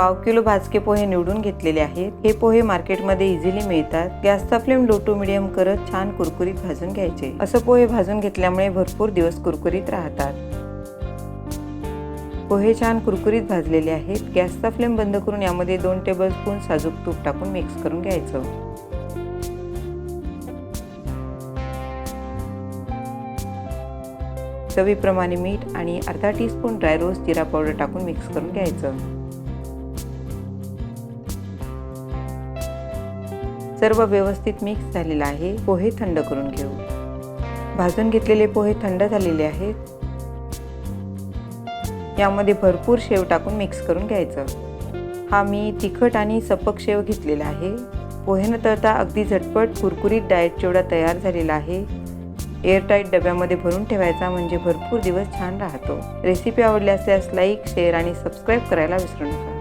पाव किलो भाजके पोहे निवडून घेतलेले आहेत. हे पोहे मार्केटमध्ये इझिली मिळतात. गॅसचा फ्लेम लो टू मिडियम करत छान कुरकुरीत भाजून घ्यायचे. असं पोहे भाजून घेतल्यामुळे भरपूर दिवस कुरकुरीत राहतात. पोहे छान कुरकुरीत भाजलेले आहेत. गॅसचा फ्लेम बंद करून यामध्ये दोन टेबल स्पून साजूक तूप टाकून मिक्स करून घ्यायचं. चवीप्रमाणे मीठ आणि अर्धा टीस्पून ड्राय रोज जिरा पावडर टाकून मिक्स करून घ्यायचं. सर्व व्यवस्थित मिक्स झालेलं आहे. पोहे थंड करून घेऊ. भाजून घेतलेले पोहे थंड झालेले आहेत. यामध्ये भरपूर शेव टाकून मिक्स करून घ्यायचं. हा मी तिखट आणि सपक शेव घेतलेला आहे. पोहे न तळता अगदी झटपट कुरकुरीत डाएट चिवडा तयार झालेला आहे. एअरटाईट डब्यामध्ये भरून ठेवायचा म्हणजे भरपूर दिवस छान राहतो. रेसिपी आवडली असल्यास लाईक शेअर आणि सबस्क्राईब करायला विसरू नका.